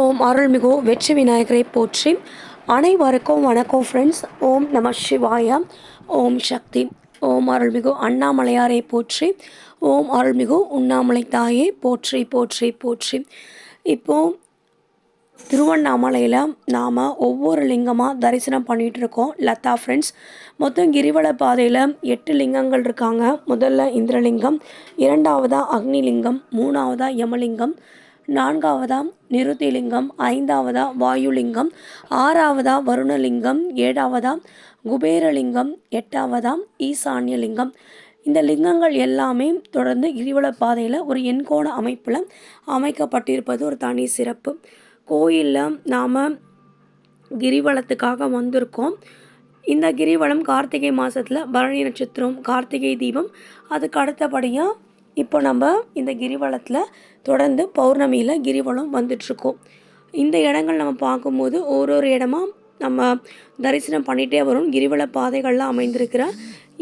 ஓம் அருள்மிகு வெற்றி விநாயகரை போற்றி அனைவருக்கும் வணக்கம் ஃப்ரெண்ட்ஸ் ஓம் நம சிவாயா. ஓம் சக்தி. ஓம் அருள்மிகு அண்ணாமலையாரை போற்றி. ஓம் அருள்மிகு உண்ணாமலை தாயே போற்றி போற்றி போற்றி. இப்போ திருவண்ணாமலையில் நாம் ஒவ்வொரு லிங்கமாக தரிசனம் பண்ணிகிட்டு இருக்கோம். லதா ஃப்ரெண்ட்ஸ் மொத்தம் கிரிவல பாதையில் எட்டு லிங்கங்கள் இருக்காங்க. முதல்ல இந்திரலிங்கம் இரண்டாவதாக அக்னிலிங்கம் மூணாவதாக யமலிங்கம் நான்காவதா நிருதிலிங்கம் ஐந்தாவதாக வாயுலிங்கம் ஆறாவதா வருணலிங்கம் ஏழாவதா குபேரலிங்கம் எட்டாவதாம் ஈசான்யலிங்கம். இந்த லிங்கங்கள் எல்லாமே தொடர்ந்து கிரிவல பாதையில் ஒரு எண்கோண அமைப்பில் அமைக்கப்பட்டிருப்பது ஒரு தனி சிறப்பு. கோயிலில் நாம் கிரிவலத்துக்காக வந்திருக்கோம். இந்த கிரிவலம் கார்த்திகை மாதத்தில் பரணி நட்சத்திரம் கார்த்திகை தீபம் அதுக்கு அடுத்தபடியாக இப்போ நம்ம இந்த கிரிவலத்தில் தொடர்ந்து பௌர்ணமியில் கிரிவலம் வந்துட்ருக்கோம். இந்த இடங்கள் நம்ம பார்க்கும்போது ஒரு ஒரு இடமா நம்ம தரிசனம் பண்ணிகிட்டே வரும். கிரிவல பாதைகள்லாம் அமைந்திருக்கிற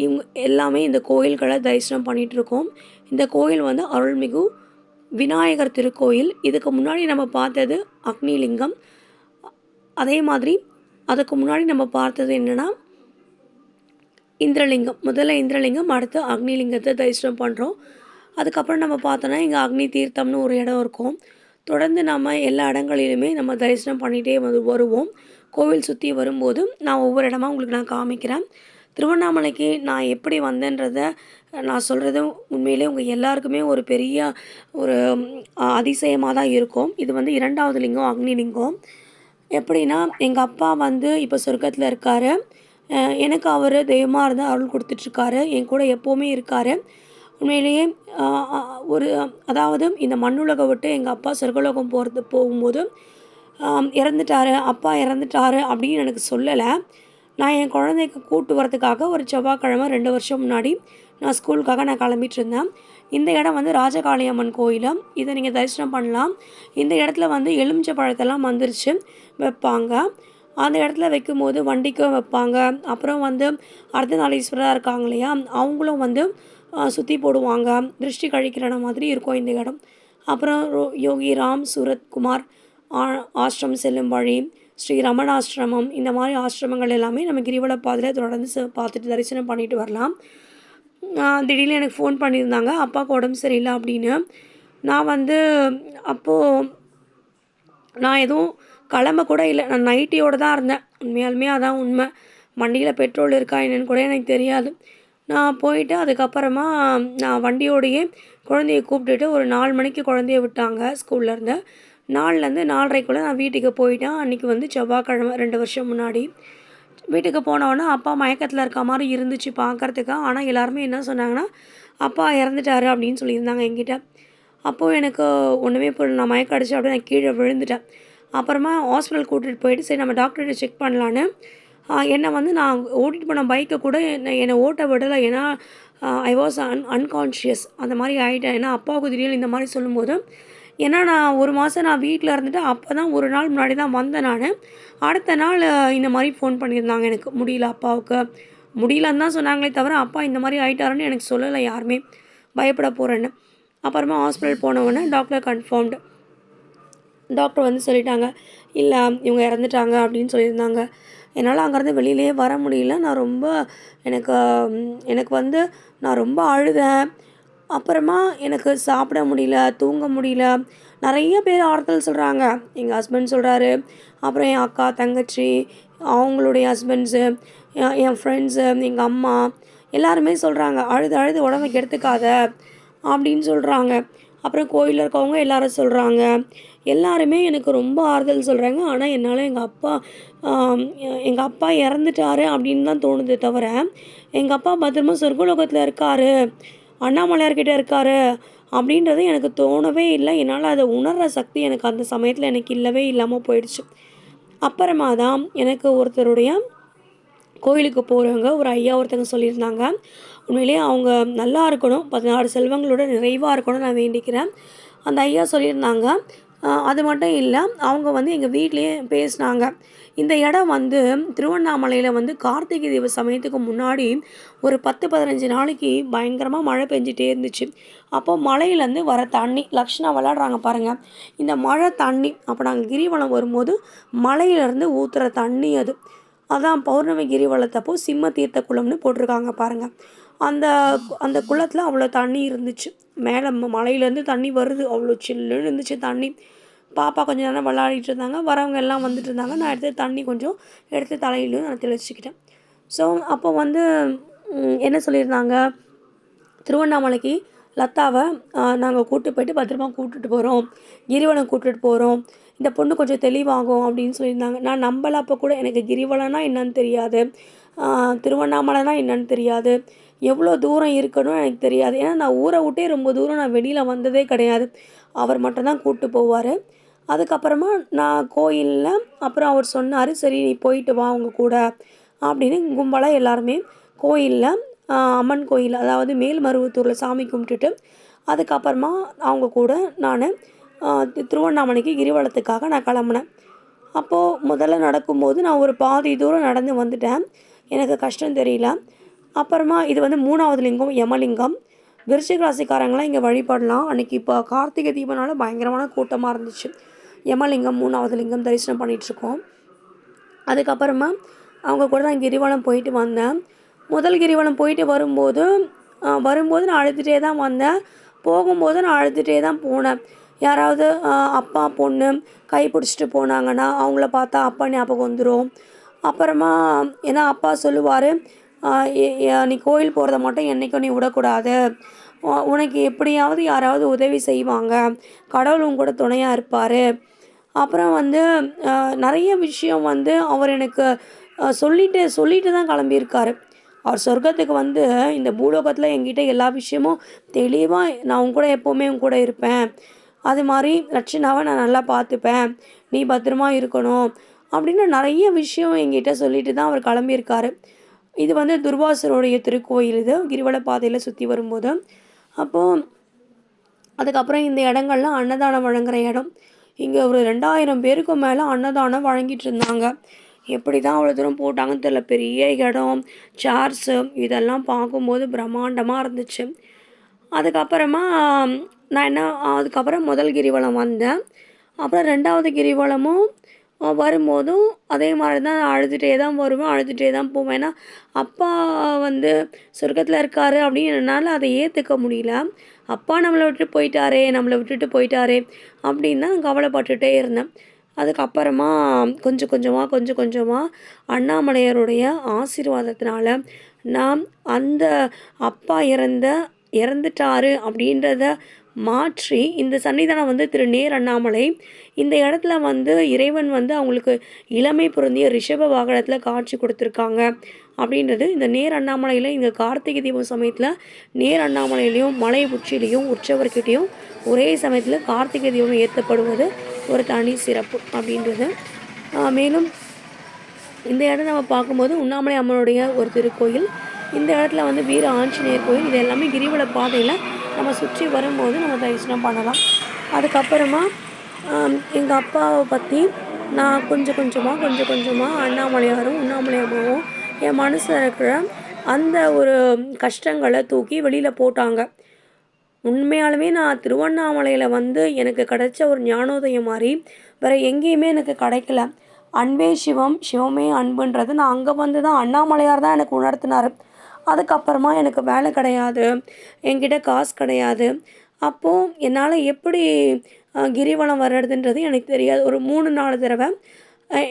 இவங்க எல்லாமே இந்த கோயில்களை தரிசனம் பண்ணிகிட்ருக்கோம் இந்த கோயில் வந்து அருள்மிகு விநாயகர் திருக்கோயில். இதுக்கு முன்னாடி நம்ம பார்த்தது அக்னிலிங்கம். அதே மாதிரி அதுக்கு முன்னாடி நம்ம பார்த்தது என்னென்னா இந்திரலிங்கம். முதல்ல இந்திரலிங்கம் அடுத்து அக்னிலிங்கத்தை தரிசனம் பண்ணுறோம் அதுக்கப்புறம் நம்ம பார்த்தோன்னா இங்கே அக்னி தீர்த்தம்னு ஒரு இடம் இருக்கும். தொடர்ந்து நம்ம எல்லா இடங்களிலுமே நம்ம தரிசனம் பண்ணிகிட்டே வந்து வருவோம். கோவில் சுற்றி வரும்போது நான் ஒவ்வொரு இடமா உங்களுக்கு நான் காமிக்கிறேன். திருவண்ணாமலைக்கு நான் எப்படி வந்தேன்றத நான் சொல்கிறது உண்மையிலே உங்கள் எல்லாருக்குமே ஒரு பெரிய ஒரு அதிசயமாக தான் இருக்கும். இது வந்து இரண்டாவது லிங்கம் அக்னி லிங்கம். எப்படின்னா எங்கள் அப்பா வந்து இப்போ சொர்க்கத்தில் இருக்கார். எனக்கு அவர் தெய்வமாக இருந்து அருள் கொடுத்துட்ருக்காரு என் கூட எப்போவுமே இருக்கார். உண்மையிலேயே ஒரு அதாவது இந்த மண்ணுலகை விட்டு எங்கள் அப்பா சொர்க்கலோகம் போகிறது போகும்போது இறந்துட்டாரு அப்பா இறந்துட்டாரு அப்படின்னு எனக்கு சொல்லலை. நான் என் குழந்தைக்கு கூட்டு வரதுக்காக ஒரு செவ்வாய்க்கிழமை ரெண்டு வருஷம் முன்னாடி நான் ஸ்கூலுக்காக நான் கிளம்பிட்டு இருந்தேன். இந்த இடம் வந்து ராஜகாளியம்மன் கோயில். இதை நீங்கள் தரிசனம் பண்ணலாம். இந்த இடத்துல வந்து எலுமிச்சை பழத்தெல்லாம் வந்துருச்சு வைப்பாங்க. அந்த இடத்துல வைக்கும்போது வண்டிக்கும் வைப்பாங்க. அப்புறம் வந்து அர்த்தநாளீஸ்வரராக இருக்காங்க இல்லையா அவங்களும் வந்து சுற்றி போடுவாங்க. திருஷ்டி கழிக்கிற இடம் மாதிரி இருக்கும் இந்த இடம். அப்புறம் யோகி ராம் சூரத்குமார் ஆசிரமம் செல்லும் வழி ஸ்ரீ ரமணாசிரமம் இந்த மாதிரி ஆசிரமங்கள் எல்லாமே நம்ம கிரிவல பாதையில் தொடர்ந்து பார்த்துட்டு தரிசனம் பண்ணிட்டு வரலாம். திடீர்னு எனக்கு ஃபோன் பண்ணியிருந்தாங்க. அப்பாவுக்கு உடம்பு சரியில்லை அப்படின்னு. நான் வந்து அப்போது நான் எதுவும் கிளம்ப கூட இல்லை. நான் நைட்டியோடு தான் இருந்தேன். உண்மையாலுமே அதான் உண்மை. வண்டியில் பெட்ரோல் இருக்கா என்னன்னு கூட எனக்கு தெரியாது. நான் போயிட்டு அதுக்கப்புறமா நான் வண்டியோடையே குழந்தைய கூப்பிட்டுட்டு ஒரு நாலு மணிக்கு குழந்தைய விட்டாங்க ஸ்கூல்லேருந்து. நாலுலேருந்து நாலரைக்குள்ளே நான் வீட்டுக்கு போயிட்டேன். அன்றைக்கி வந்து செவ்வாய்க்கிழமை ரெண்டு வருஷம் முன்னாடி. வீட்டுக்கு போனவொடனே அப்பா மயக்கத்தில் இருக்க மாதிரி இருந்துச்சு பார்க்குறதுக்கு. ஆனால் எல்லாருமே என்ன சொன்னாங்கன்னா அப்பா இறந்துட்டாரு அப்படின்னு சொல்லியிருந்தாங்க என்கிட்ட. அப்போது எனக்கு ஒன்றுமே புரியல. நான் மயக்கம் அடிச்சு அப்படியே நான் கீழே விழுந்துட்டேன். அப்புறமா ஹாஸ்பிட்டல் கூட்டிகிட்டு போயிட்டு சரி நம்ம டாக்டர்கிட்ட செக் பண்ணலான்னு என்னை வந்து நான் ஓட்டிகிட்டு போன பைக்கை கூட என்னை என்னை ஓட்ட விடலை. ஏன்னா ஐ வாஸ் அன் அன்கான்ஷியஸ் அந்த மாதிரி ஆகிட்டேன் ஏன்னா அப்பாவுக்கு திடீர்னு இந்த மாதிரி சொல்லும்போது ஏன்னா நான் ஒரு மாதம் நான் வீட்டில் இருந்துட்டு அப்போ தான் ஒரு நாள் முன்னாடி தான் வந்தேன் நான். அடுத்த நாள் இந்த மாதிரி ஃபோன் பண்ணியிருந்தாங்க எனக்கு. முடியல அப்பாவுக்கு. முடியலன்னு தான் சொன்னாங்களே தவிர அப்பா இந்த மாதிரி ஆகிட்டாருன்னு எனக்கு சொல்லலை யாருமே. பயப்பட போகிறேன்னு அப்புறமா ஹாஸ்பிட்டல் போனவுடனே டாக்டர் கன்ஃபார்ம்டு டாக்டர் வந்து சொல்லிட்டாங்க இல்லை இவங்க இறந்துட்டாங்க அப்படின்னு சொல்லியிருந்தாங்க. என்னால் அங்கேருந்து வெளியிலே வர முடியல. நான் ரொம்ப எனக்கு எனக்கு வந்து நான் ரொம்ப அழுதேன். அப்புறமா எனக்கு சாப்பிட முடியல தூங்க முடியல. நிறைய பேர் ஆறுதல் சொல்கிறாங்க எங்கள் ஹஸ்பண்ட் சொல்கிறாரு அப்புறம் என் அக்கா தங்கச்சி அவங்களுடைய ஹஸ்பண்ட்ஸு என் ஃப்ரெண்ட்ஸு எங்கள் அம்மா எல்லாருமே சொல்கிறாங்க அழுது அழுது உடம்பை கெடுத்துக்காத அப்படின்னு சொல்கிறாங்க அப்புறம் கோயிலில் இருக்கவங்க எல்லாரும் சொல்கிறாங்க எல்லாருமே எனக்கு ரொம்ப ஆறுதல் சொல்கிறாங்க ஆனால் என்னால் எங்கள் அப்பா எங்கள் அப்பா இறந்துட்டாரு அப்படின்னு தான் தோணுது தவிர எங்கள் அப்பா பத்திரமா சொர்க்கலோகத்தில் இருக்கார் அண்ணாமலையார்கிட்ட இருக்கார் அப்படின்றது எனக்கு தோணவே இல்லை. என்னால் அதை உணர்கிற சக்தி எனக்கு அந்த சமயத்தில் எனக்கு இல்லவே இல்லாமல் போயிடுச்சு. அப்புறமா தான் எனக்கு ஒருத்தருடைய கோயிலுக்கு போகிறவங்க ஒரு ஐயா ஒருத்தங்க சொல்லியிருந்தாங்க. உண்மையிலேயே அவங்க நல்லா இருக்கணும். பதினாறு செல்வங்களோட நிறைவாக இருக்கணும் நான் வேண்டிக்கிறேன். அந்த ஐயா சொல்லியிருந்தாங்க. அது மட்டும் இல்லை அவங்க வந்து எங்கள் வீட்லேயே பேசினாங்க. இந்த இடம் வந்து திருவண்ணாமலையில் வந்து கார்த்திகை தீப சமயத்துக்கு முன்னாடி ஒரு பத்து பதினஞ்சு நாளைக்கு பயங்கரமாக மழை பெஞ்சிட்டே இருந்துச்சு. அப்போ மலையிலேருந்து வர தண்ணி லக்ஷ்ணா விளாடுறாங்க பாருங்கள் இந்த மழை தண்ணி அப்போ நாங்கள் கிரிவலம் வரும்போது மலையிலேருந்து ஊற்றுற தண்ணி அது. அதான் பௌர்ணமி கிரிவலத்தப்போ சிம்ம தீர்த்த குளம்னு போட்டிருக்காங்க பாருங்கள் அந்த அந்த குளத்தில் அவ்வளோ தண்ணி இருந்துச்சு. மேலே மலையிலேருந்து தண்ணி வருது. அவ்வளோ சில்லுன்னு இருந்துச்சு தண்ணி. பாப்பா கொஞ்சம் நேரம் விளையாடிட்டு இருந்தாங்க. வரவங்க எல்லாம் வந்துட்டு இருந்தாங்க. நான் எடுத்து தண்ணி கொஞ்சம் எடுத்து தலையிலும் நான் தெளிச்சிக்கிட்டேன். ஸோ அப்போ வந்து என்ன சொல்லியிருந்தாங்க? திருவண்ணாமலைக்கு லத்தாவை நாங்கள் கூட்டு போயிட்டு பத்திரமா கூப்பிட்டுட்டு போகிறோம் கிரிவலம் கூப்பிட்டுட்டு போகிறோம் இந்த பொண்ணு கொஞ்சம் தெளிவாகும் அப்படின்னு சொல்லியிருந்தாங்க. நான் நம்பலை அப்போ கூட. எனக்கு கிரிவலம்னா என்னன்னு தெரியாது. திருவண்ணாமலைனா என்னன்னு தெரியாது. எவ்வளோ தூரம் இருக்கணும் எனக்கு தெரியாது. ஏன்னா நான் ஊரை விட்டே ரொம்ப தூரம் நான் வெளியில் வந்ததே கிடையாது. அவர் மட்டும்தான் கூப்பிட்டு போவார். அதுக்கப்புறமா நான் கோயிலில் அப்புறம் அவர் சொன்னார் சரி நீ போயிட்டு வா அவங்க கூட அப்படின்னு கும்பலாக எல்லாருமே கோயிலில் அம்மன் கோயில் அதாவது மேல்மருவத்தூரில் சாமி கும்பிட்டுட்டு அதுக்கப்புறமா அவங்க கூட நான் திருவண்ணாமலைக்கு கிரிவலத்துக்காக நான் கிளம்புனேன். அப்போது முதல்ல நடக்கும்போது நான் ஒரு பாதி தூரம் நடந்து வந்துட்டேன். எனக்கு கஷ்டம் தெரியல. அப்புறமா இது வந்து மூணாவது லிங்கம் யமலிங்கம். விருச்சிக ராசிக்காரங்களாம் இங்கே வழிபடலாம். அன்றைக்கி இப்போ கார்த்திகை தீபனால பயங்கரமான கூட்டமாக இருந்துச்சு. யமலிங்கம் மூணாவது லிங்கம் தரிசனம் பண்ணிகிட்ருக்கோம் அதுக்கப்புறமா அவங்க கூட தான் கிரிவலம் போயிட்டு வந்தேன். முதல் கிரிவலம் போயிட்டு வரும்போது வரும்போது நான் அழுதுகிட்டே தான் வந்தேன். போகும்போது நான் அழுதுகிட்டே தான் போனேன். யாராவது அப்பா பொண்ணு கை பிடிச்சிட்டு போனாங்கன்னா அவங்கள பார்த்தா அப்பா ஞாபகம் வந்துடும் அப்புறமா ஏன்னா அப்பா சொல்லுவார் நீ கோயில் போகிறத மட்டும் என்றைக்கும் நீ விடக்கூடாது. உனக்கு எப்படியாவது யாராவது உதவி செய்வாங்க. கடவுளும் கூட துணையாக இருப்பார். அப்புறம் வந்து நிறைய விஷயம் வந்து அவர் எனக்கு சொல்லிட்டு சொல்லிட்டு தான் கிளம்பியிருக்காரு. அவர் சொர்க்கத்துக்கு வந்து இந்த பூலோகத்தில் என்கிட்ட எல்லா விஷயமும் தெளிவாக நான் உன் கூட எப்போவுமே உன் கூட இருப்பேன். அது மாதிரி ரட்சனாவை நான் நல்லா பார்த்துப்பேன். நீ பத்திரமா இருக்கணும். அப்படின்னு நிறைய விஷயம் என்கிட்ட சொல்லிட்டு தான் அவர் கிளம்பியிருக்காரு. இது வந்து துர்வாசருடைய திருக்கோயில். இது கிரிவல பாதையில் சுற்றி வரும்போது. அப்போது அதுக்கப்புறம் இந்த இடங்கள்லாம் அன்னதானம் வழங்குகிற இடம். இங்கே ஒரு ரெண்டாயிரம் பேருக்கு மேலே அன்னதானம் வழங்கிட்டு இருந்தாங்க. எப்படி தான் அவ்வளோ தூரம் போட்டாங்கன்னு தெரியல. பெரிய இடம் சேர்ஸு இதெல்லாம் பார்க்கும்போது பிரம்மாண்டமாக இருந்துச்சு. அதுக்கப்புறமா நான் என்ன அதுக்கப்புறம் முதல் கிரிவலம் வந்தேன். அப்புறம் ரெண்டாவது கிரிவலமும் வரும்போதும் அதே மாதிரி தான் நான் அழுதுகிட்டே தான் வருவேன் அழுதுகிட்டே தான் போவேன். ஏன்னா அப்பா வந்து சொர்க்கத்தில் இருக்காரு அப்படின்னு என்னால் அதை ஏற்றுக்க முடியல. அப்பா நம்மளை விட்டுட்டு போயிட்டாரே நம்மளை விட்டுட்டு போயிட்டாரே அப்படின்னு தான் கவலைப்பட்டுகிட்டே கவலைப்பட்டுட்டே இருந்தேன். அதுக்கப்புறமா கொஞ்சம் கொஞ்சமாக கொஞ்சம் கொஞ்சமாக அண்ணாமலையருடைய ஆசீர்வாதத்தினால நான் அந்த அப்பா இறந்த இறந்துட்டாரு அப்படின்றத மாற்றி இந்த சன்னிதானம் வந்து திரு நேர் அண்ணாமலை இந்த இடத்துல வந்து இறைவன் வந்து அவங்களுக்கு இளமை பொருந்திய ரிஷப வாகனத்தில் காட்சி கொடுத்துருக்காங்க. அப்படின்றது இந்த நேர் அண்ணாமலையில் இங்கே கார்த்திகை தீபம் சமயத்தில் நேர் அண்ணாமலையிலையும் மலை உச்சியிலையும் உற்சவர்கிட்டையும் ஒரே சமயத்தில் கார்த்திகை தீபம் ஏற்றப்படுவது ஒரு தனி சிறப்பு அப்படின்றது. மேலும் இந்த இடம் நம்ம பார்க்கும்போது உண்ணாமலை அம்மனுடைய ஒரு திருக்கோயில். இந்த இடத்துல வந்து வீர ஆஞ்சநேயர் கோயில். இது எல்லாமே கிரிவல பாதையில் நம்ம சுற்றி வரும்போது நம்ம தரிசனம் பண்ணலாம். அதுக்கப்புறமா எங்கள் அப்பாவை பற்றி நான் கொஞ்சம் கொஞ்சமாக கொஞ்சம் கொஞ்சமாக அண்ணாமலையாரும் உண்ணாமலை என் மனசில் இருக்கிற அந்த ஒரு கஷ்டங்களை தூக்கி வெளியில் போட்டாங்க. உண்மையாலுமே நான் திருவண்ணாமலையில் வந்து எனக்கு கிடைச்ச ஒரு ஞானோதயம் மாதிரி வேறு எங்கேயுமே எனக்கு கிடைக்கல. அன்பே சிவம் சிவமே அன்புன்றது நான் அங்கே வந்து தான் அண்ணாமலையார் தான் எனக்கு உணர்த்தினார். அதுக்கப்புறமா எனக்கு வேலை கிடையாது என்கிட்ட காசு கிடையாது. அப்போது என்னால் எப்படி கிரிவலம் வர்றதுன்றது எனக்கு தெரியாது. ஒரு மூணு நாலு தடவை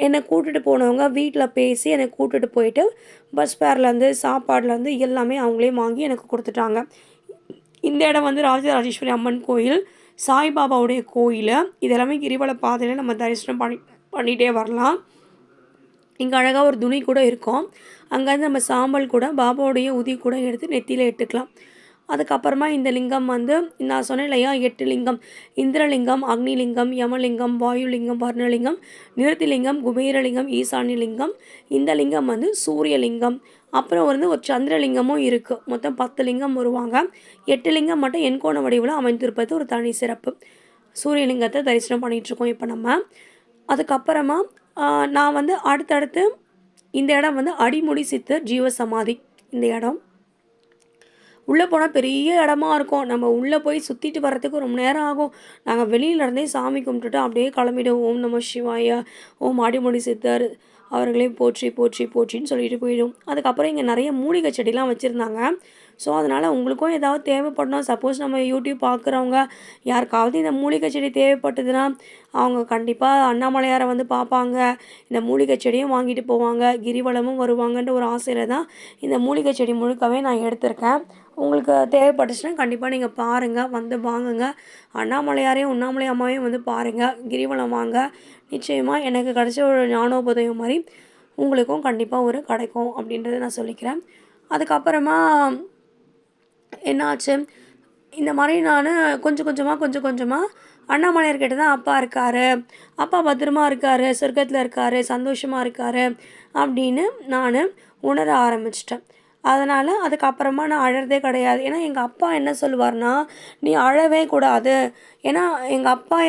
என்னை கூட்டிகிட்டு போனவங்க வீட்டில் பேசி என்னை கூட்டிகிட்டு போயிட்டு பஸ் ஃபேர்லேருந்து சாப்பாடுலேருந்து எல்லாமே அவங்களே வாங்கி எனக்கு கொடுத்துட்டாங்க. இந்த இடம் வந்து ராஜராஜேஸ்வரி அம்மன் கோயில் சாய்பாபாவுடைய கோயில். இதெல்லாமே கிரிவல பாதையில் நம்ம தரிசனம் பண்ணி பண்ணிகிட்டே வரலாம். இங்கே அழகாக ஒரு துணி கூட இருக்கும். அங்கேருந்து நம்ம சாம்பல் கூட பாபாவுடைய உதி கூட எடுத்து நெத்தியில் இட்டுக்கலாம். அதுக்கப்புறமா இந்த லிங்கம் வந்து நான் சொன்னேன் இல்லையா எட்டு லிங்கம் இந்திரலிங்கம் அக்னிலிங்கம் யமலிங்கம் வாயுலிங்கம் வர்ணலிங்கம் நிறுத்திலிங்கம் குபேரலிங்கம் ஈசானிலிங்கம் இந்த லிங்கம் வந்து சூரியலிங்கம். அப்புறம் வந்து ஒரு சந்திரலிங்கமும் இருக்குது மொத்தம் பத்து லிங்கம் வருவாங்க. எட்டு லிங்கம் மட்டும் எண்கோண வடிவில் அமைந்திருப்பது ஒரு தனி சிறப்பு. சூரியலிங்கத்தை தரிசனம் பண்ணிகிட்ருக்கோம் இப்போ நம்ம. அதுக்கப்புறமா நான் வந்து அடுத்தடுத்து இந்த இடம் வந்து அடிமுடி சித்தர் ஜீவசமாதி. இந்த இடம். உள்ளே போனால் பெரிய இடமா இருக்கும். நம்ம உள்ளே போய் சுற்றிட்டு வர்றதுக்கு ரொம்ப நேரம் ஆகும். நாங்கள் வெளியிலேருந்தே சாமி கும்பிட்டுட்டு அப்படியே கிளம்பிடுவோம். ஓம் நம சிவாயா ஓம் அடிமுடி சித்தர் அவர்களே போற்றி போற்றி போற்றின்னு சொல்லிட்டு போயிடும். அதுக்கப்புறம் இங்கே நிறைய மூலிகை செடிலாம் வச்சுருந்தாங்க. ஸோ அதனால் உங்களுக்கும் ஏதாவது தேவைப்படணும். சப்போஸ் நம்ம யூடியூப் பார்க்குறவங்க யாருக்காவது இந்த மூலிகை செடி தேவைப்பட்டதுன்னா அவங்க கண்டிப்பாக அண்ணாமலையாரை வந்து பார்ப்பாங்க. இந்த மூலிகை செடியும் வாங்கிட்டு போவாங்க. கிரிவலமும் வருவாங்கன்ற ஒரு ஆசையில் தான் இந்த மூலிகை செடி முழுக்கவே நான் எடுத்திருக்கேன். உங்களுக்கு தேவைப்பட்டுச்சுன்னா கண்டிப்பாக நீங்கள் பாருங்கள் வந்து வாங்குங்க. அண்ணாமலையாரையும் உண்ணாமலை அம்மாவையும் வந்து பாருங்கள் கிரிவலம் வாங்க. நிச்சயமாக எனக்கு கிடைச்ச ஒரு ஞானோபதயம் மாதிரி உங்களுக்கும் கண்டிப்பாக ஒரு கிடைக்கும் அப்படின்றத நான் சொல்லிக்கிறேன். அதுக்கப்புறமா என்னாச்சு? இந்த மாதிரி நான் கொஞ்சம் கொஞ்சமாக கொஞ்சம் கொஞ்சமாக அண்ணாமலையார்கிட்ட தான் அப்பா இருக்கார். அப்பா பத்திரமா இருக்கார் சொர்க்கத்தில் இருக்கார் சந்தோஷமாக இருக்கார் அப்படின்னு நான் உணர ஆரம்பிச்சிட்டேன். அதனால் அதுக்கப்புறமா நான் அழறதே கிடையாது. ஏன்னா எங்கள் அப்பா என்ன சொல்லுவார்னா நீ அழவே கூடாது. ஏன்னா எங்கள் அப்பா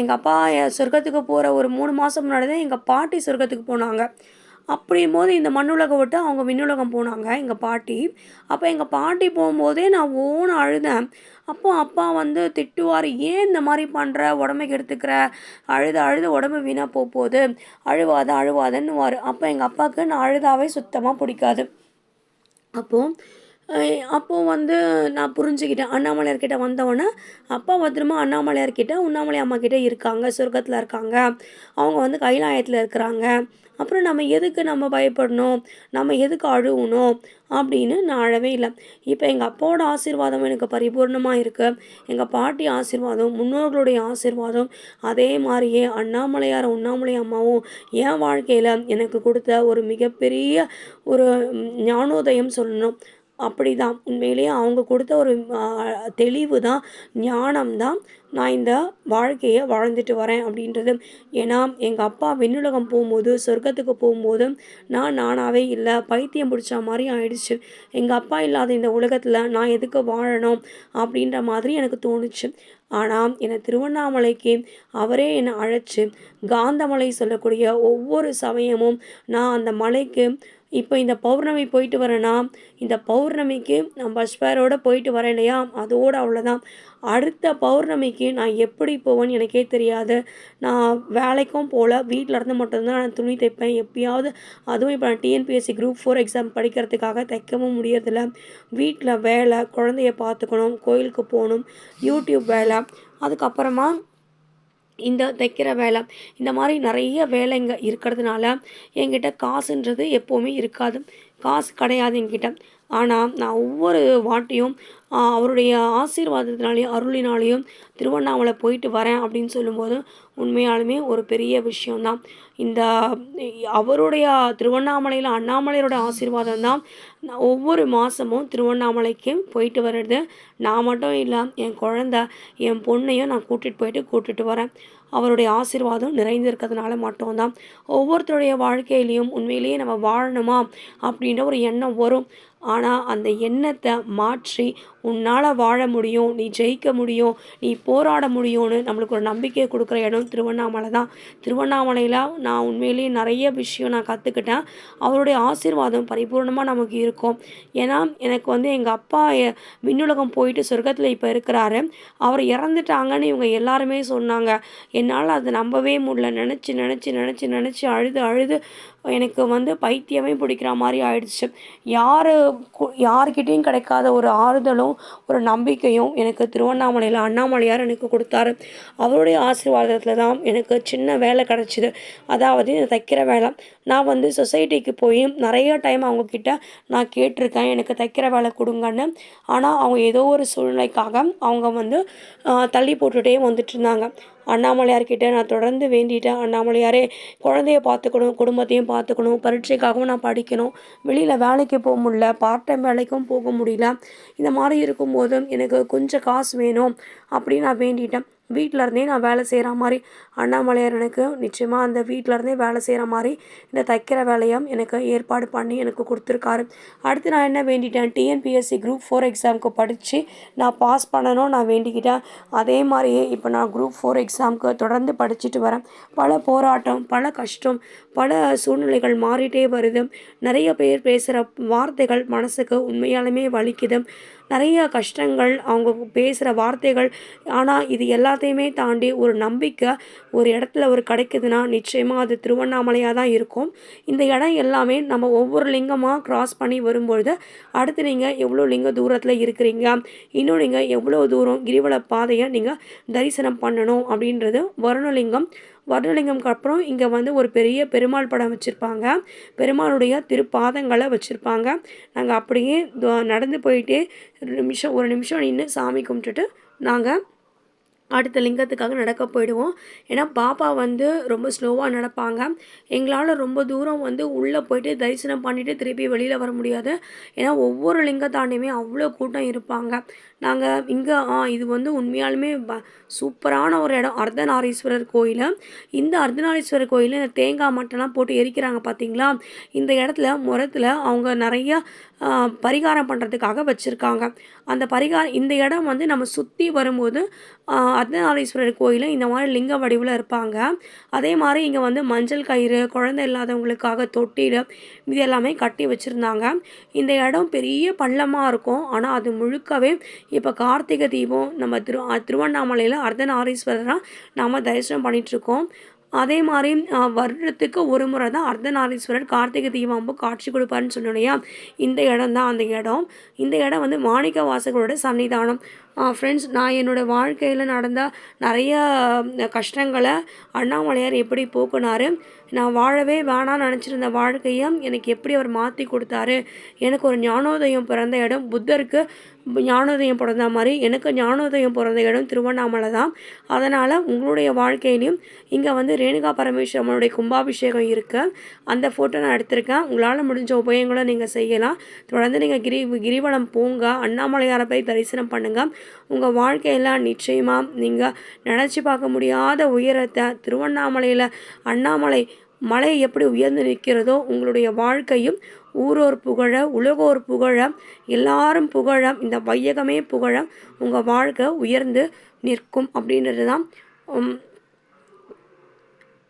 எங்கள் அப்பா சொர்க்கத்துக்கு போகிற ஒரு மூணு மாதம் முன்னாடி தான் எங்கள் பாட்டி சொர்க்கத்துக்கு போனாங்க. அப்படியும் போது இந்த மண்ணுலகம் விட்டு அவங்க விண்ணுலகம் போனாங்க எங்கள் பாட்டி. அப்போ எங்கள் பாட்டி போகும்போதே நான் ஓன அழுதேன். அப்போ அப்பா வந்து திட்டுவார் ஏன் இந்த மாதிரி பண்ணுற உடம்பை கெடுத்துக்கிற? அழுது அழுது உடம்பு வீணாக போக போகுது அழுவாத அழுவாதன்னுவார். அப்போ எங்கள் அப்பாவுக்கு நான் அழுதாவே சுத்தமாக பிடிக்காது. அப்போது அப்போது வந்து நான் புரிஞ்சுக்கிட்டேன். அண்ணாமலையார்கிட்ட வந்தவொடனே அப்பா பத்திரமா அண்ணாமலையார்கிட்ட உண்ணாமலை அம்மா கிட்டே இருக்காங்க சொர்க்கத்தில் இருக்காங்க. அவங்க வந்து கைலாயத்தில் இருக்கிறாங்க. அப்புறம் நம்ம எதுக்கு நம்ம பயப்படணும்? நம்ம எதுக்கு அழுகணும்? அப்படின்னு நான் அழவே இல்லை. இப்போ எங்கள் அப்பாவோட ஆசீர்வாதம் எனக்கு பரிபூர்ணமாக இருக்குது எங்கள் பாட்டி ஆசீர்வாதம் முன்னோர்களுடைய ஆசீர்வாதம் அதே மாதிரியே அண்ணாமலையார் உண்ணாமலை அம்மாவும் என் வாழ்க்கையில் எனக்கு கொடுத்த ஒரு மிகப்பெரிய ஒரு ஞானோதயம் சொல்லணும். அப்படி தான் உண்மையிலேயே அவங்க கொடுத்த ஒரு தெளிவு தான் ஞானம் தான் நான் இந்த வாழ்க்கையை வாழ்ந்துட்டு வரேன் அப்படின்றது. ஏன்னா எங்கள் அப்பா விண்ணுலகம் போகும்போது சொர்க்கத்துக்கு போகும்போது நான் நானாகவே இல்லை பைத்தியம் பிடிச்ச மாதிரி ஆயிடுச்சு. எங்கள் அப்பா இல்லாத இந்த உலகத்தில் நான் எதுக்கு வாழணும் அப்படின்ற மாதிரி எனக்கு தோணுச்சு. ஆனால் என்னை திருவண்ணாமலைக்கு அவரே என்னை அழைச்சி காந்தமலை சொல்லக்கூடிய ஒவ்வொரு சமயமும் நான் அந்த மலைக்கு இப்போ இந்த பௌர்ணமி போயிட்டு வரேன்னா இந்த பௌர்ணமிக்கு நான் பஸ் ஃபேரோட போயிட்டு வரேன் இல்லையா? அதோடு அவ்வளோதான் அடுத்த பௌர்ணமிக்கு நான் எப்படி போவேன்னு எனக்கே தெரியாது. நான் வேலைக்கும் போகல வீட்டில் இருந்து மட்டும்தான் நான் துணி தைப்பேன். எப்பயாவது அதுவும் இப்போ நான் டிஎன்பிஎஸ்சி குரூப் ஃபோர் எக்ஸாம் படிக்கிறதுக்காக தைக்கவும் முடியறதில்ல. வீட்டில் வேலை குழந்தைய பார்த்துக்கணும் கோயிலுக்கு போகணும் யூடியூப் வேலை அதுக்கப்புறமா இந்த தைக்கிற வேலை இந்த மாதிரி நிறைய வேலைங்க இருக்கிறதுனால என்கிட்ட காசுன்றது எப்போவுமே இருக்காது. காசு கிடையாது என்கிட்ட. ஆனால் நான் ஒவ்வொரு வாட்டியும் அவருடைய ஆசீர்வாதத்தினாலையும் அருளினாலையும் திருவண்ணாமலை போயிட்டு வரேன் அப்படின்னு சொல்லும்போது உண்மையாலுமே ஒரு பெரிய விஷயம்தான். இந்த அவருடைய திருவண்ணாமலையில் அண்ணாமலையோட ஆசீர்வாதம் தான் நான் ஒவ்வொரு மாதமும் திருவண்ணாமலைக்கு போயிட்டு வர்றது. நான் மட்டும் இல்லை என் குழந்த என் பொண்ணையும் நான் கூட்டிகிட்டு போயிட்டு கூட்டிகிட்டு வரேன். அவருடைய ஆசீர்வாதம் நிறைந்திருக்கிறதுனால மட்டும்தான். ஒவ்வொருத்தருடைய வாழ்க்கையிலையும் உண்மையிலேயே நம்ம வாழணுமா அப்படின்ற ஒரு எண்ணம் வரும். ஆனால் அந்த எண்ணத்தை மாற்றி உன்னால் வாழ முடியும் நீ ஜெயிக்க முடியும் நீ போராட முடியும்னு நம்மளுக்கு ஒரு நம்பிக்கையை கொடுக்குற இடம் திருவண்ணாமலை தான். திருவண்ணாமலையில் நான் உண்மையிலேயே நிறைய விஷயம் நான் கற்றுக்கிட்டேன் அவருடைய ஆசீர்வாதம் பரிபூர்ணமாக நமக்கு இருக்கும். ஏன்னா எனக்கு வந்து எங்கள் அப்பா விண்ணுலகம் போயிட்டு சொர்க்கத்தில் இப்போ இருக்கிறாரு. அவர் இறந்துட்டாங்கன்னு இவங்க எல்லாருமே சொன்னாங்க. என்னால் அதை நம்பவே முடியல. நினச்சி நினச்சி நினச்சி நினச்சி அழுது அழுது எனக்கு வந்து பைத்தியமே பிடிக்கிற மாதிரி ஆயிடுச்சு. யார் யார்கிட்டயும் கிடைக்காத ஒரு ஆறுதலும் ஒரு நம்பிக்கையும் எனக்கு திருவண்ணாமலையில் அண்ணாமலையார் எனக்கு கொடுத்தாரு. அவருடைய ஆசீர்வாதத்தில் தான் எனக்கு சின்ன வேலை கிடச்சிது. அதாவது தைக்கிற வேலை. நான் வந்து சொசைட்டிக்கு போய் நிறைய டைம் அவங்கக்கிட்ட நான் கேட்டிருக்கேன். எனக்கு தைக்கிற வேலை கொடுங்கன்னு. ஆனால் அவங்க ஏதோ ஒரு சூழ்நிலைக்காக அவங்க வந்து தள்ளி போட்டுகிட்டே வந்துட்டு இருந்தாங்க. அண்ணாமலையார்கிட்ட நான் தொடர்ந்து வேண்டிட்டேன். அண்ணாமலையாரே குழந்தைய பார்த்துக்கணும் குடும்பத்தையும் பார்த்துக்கணும் பரீட்சைக்காகவும் நான் படிக்கணும். வெளியில் வேலைக்கு போக முடியல பார்ட் டைம் வேலைக்கும் போக முடியல. இந்த மாதிரி இருக்கும்போது எனக்கு கொஞ்சம் காசு வேணும் அப்படின்னு நான் வேண்டிட்டேன். வீட்டில் இருந்தே நான் வேலை செய்கிற மாதிரி அண்ணாமலையார் எனக்கு நிச்சயமாக அந்த வீட்டில் இருந்தே வேலை செய்கிற மாதிரி இந்த தைக்கிற வேலையும் எனக்கு ஏற்பாடு பண்ணி எனக்கு கொடுத்துருக்காரு. அடுத்து நான் என்ன வேண்டிட்டேன்? டிஎன்பிஎஸ்சி குரூப் ஃபோர் எக்ஸாமுக்கு படித்து நான் பாஸ் பண்ணணும் நான் வேண்டிக்கிட்டேன். அதே மாதிரியே இப்போ நான் குரூப் ஃபோர் எக்ஸாமுக்கு தொடர்ந்து படிச்சுட்டு வரேன். பல போராட்டம் பல கஷ்டம் பல சூழ்நிலைகள் மாறிட்டே வருது. நிறைய பேர் பேசுகிற வார்த்தைகள் மனசுக்கு உண்மையாலுமே வலிக்குது. நிறைய கஷ்டங்கள் அவங்க பேசுகிற வார்த்தைகள். ஆனால் இது எல்லாத்தையுமே தாண்டி ஒரு நம்பிக்கை ஒரு இடத்துல ஒரு கிடைக்குதுன்னா நிச்சயமாக அது திருவண்ணாமலையாக தான் இருக்கும். இந்த இடம் எல்லாமே நம்ம ஒவ்வொரு லிங்கமாக க்ராஸ் பண்ணி வரும்பொழுது அடுத்து நீங்கள் எவ்வளோ லிங்க தூரத்தில் இருக்கிறீங்க? இன்னும் நீங்கள் எவ்வளோ தூரம் கிரிவல பாதையை நீங்கள் தரிசனம் பண்ணணும் அப்படின்றது வருணலிங்கம் வருணலிங்கம்க்கு அப்புறம் இங்கே வந்து ஒரு பெரிய பெருமாள் படம் வச்சுருப்பாங்க. பெருமாளுடைய திருப்பாதங்களை வச்சுருப்பாங்க. நாங்கள் அப்படியே நடந்து போயிட்டே ஒரு நிமிஷம் ஒரு நிமிஷம் நின்று சாமி கும்பிட்டுட்டு நாங்கள் அடுத்த லிங்கத்துக்காக நடக்க போயிடுவோம். ஏன்னா பாப்பா வந்து ரொம்ப ஸ்லோவாக நடப்பாங்க. எங்களால் ரொம்ப தூரம் வந்து உள்ளே போயிட்டு தரிசனம் பண்ணிவிட்டு திருப்பி வெளியில் வர முடியாது. ஏன்னா ஒவ்வொரு லிங்கத்தாண்டியுமே அவ்வளோ கூட்டம் இருப்பாங்க. நாங்கள் இங்கே ஆ இது வந்து உண்மையாலுமே சூப்பரான ஒரு இடம். அர்த்தநாரீஸ்வரர் கோயில். இந்த அர்த்தநாரீஸ்வரர் கோயிலில் தேங்காய் மட்டெல்லாம் போட்டு எரிக்கிறாங்க பார்த்தீங்களா இந்த இடத்துல முரத்தில் அவங்க நிறைய பரிகாரம் பண்ணுறதுக்காக வச்சுருக்காங்க. அந்த பரிகாரம் இந்த இடம் வந்து நம்ம சுற்றி வரும்போது அர்த்தநாரீஸ்வரர் கோயில் இந்த மாதிரி லிங்க வடிவில் இருப்பாங்க. அதே மாதிரி இங்கே வந்து மஞ்சள் கயிறு குழந்தை இல்லாதவங்களுக்காக தொட்டில் இது எல்லாமே கட்டி வச்சுருந்தாங்க. இந்த இடம் பெரிய பள்ளமாக இருக்கும். ஆனால் அது முழுக்கவே இப்போ கார்த்திகை தீபம் நம்ம திரு திருவண்ணாமலையில் அர்த்தநாரீஸ்வரராக நாம் தரிசனம் பண்ணிகிட்ருக்கோம் அதே மாதிரி வருடத்துக்கு ஒரு முறை தான் அர்த்தநாரீஸ்வரர் கார்த்திகை தீபம் காட்சி கொடுப்பாருன்னு சொன்னோம் இல்லையா? இந்த இடம் தான் அந்த இடம். இந்த இடம் வந்து மாணிக்க வாசகரோட சன்னிதானம் ஃப்ரெண்ட்ஸ் நான் என்னோடய வாழ்க்கையில் நடந்த நிறைய கஷ்டங்களை அண்ணாமலையார் எப்படி போக்குனார் நான் வாழவே வேணாம்னு நினச்சிருந்த வாழ்க்கையை எனக்கு எப்படி அவர் மாற்றி கொடுத்தாரு எனக்கு ஒரு ஞானோதயம் பிறந்த இடம் புத்தருக்கு ஞானோதயம் பிறந்த மாதிரி எனக்கு ஞானோதயம் பிறந்த இடம் திருவண்ணாமலை தான். அதனால் உங்களுடைய வாழ்க்கையிலையும் இங்கே வந்து ரேணுகா பரமேஸ்வரமனுடைய கும்பாபிஷேகம் இருக்குது அந்த ஃபோட்டோ நான் எடுத்திருக்கேன். உங்களால் முடிஞ்ச உபயங்களை நீங்கள் செய்யலாம். தொடர்ந்து நீங்கள் கிரி கிரிவலம் போங்க. அண்ணாமலையாரை போய் தரிசனம் பண்ணுங்கள் உங்கள் வாழ்க்கையில் நிச்சயமாக நீங்கள் நினச்சி பார்க்க முடியாத உயரத்தை திருவண்ணாமலையில் அண்ணாமலை மலை எப்படி உயர்ந்து நிற்கிறதோ உங்களுடைய வாழ்க்கையும் ஊரோர் புகழ உலகோர் புகழ எல்லாரும் புகழ இந்த வையகமே புகழ உங்கள் வாழ்க்கை உயர்ந்து நிற்கும் அப்படின்றது தான்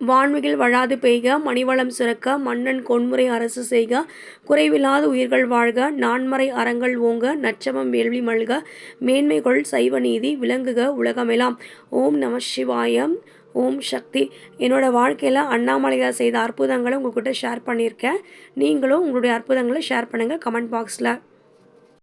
வான்மிகில் வழாது பெய்க மணிவளம் சுரக்க மன்னன் கொன்முறை அரசு செய்க குறைவில்லாத உயிர்கள் வாழ்க நான்மறை அறங்கள் ஓங்க நச்சமம் வேள்வி மல்க மேன்மைகள் சைவ நீதி விளங்குக உலகமெல்லாம் ஓம் நம சிவாயம் ஓம் சக்தி. என்னோட வாழ்க்கையில் அண்ணாமலையார் செய்த அற்புதங்களை உங்கள்கிட்ட ஷேர் பண்ணியிருக்கேன். நீங்களும் உங்களுடைய அற்புதங்களை ஷேர் பண்ணுங்கள் கமெண்ட் பாக்ஸில்